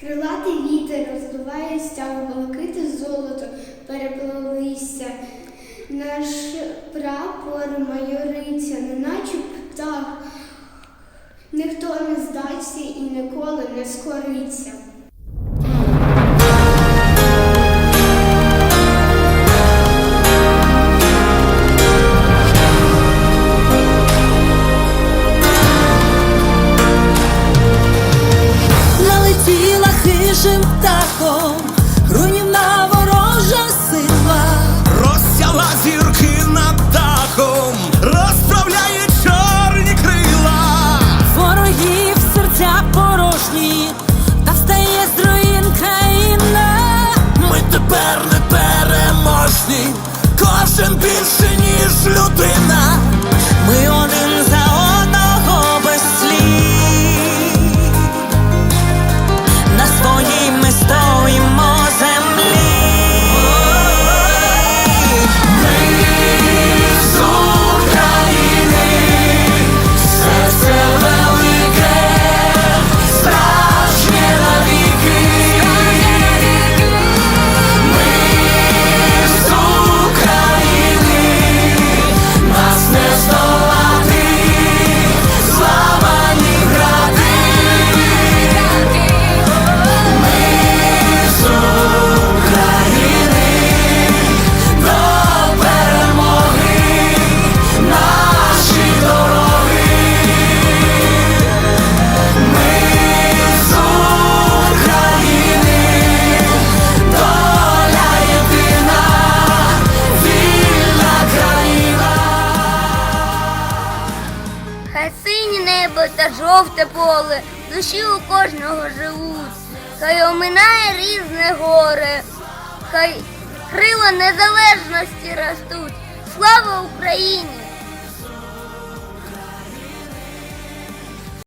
Крилатий вітер роздуває стягу, блакити золото переплилися. Наш прапор майориця, неначе птах. Ніхто не здасться і ніколи не скориться. Синє небо та жовте поле, душі у кожного живуть, хай оминає різне горе, хай крила незалежності ростуть. Слава Україні!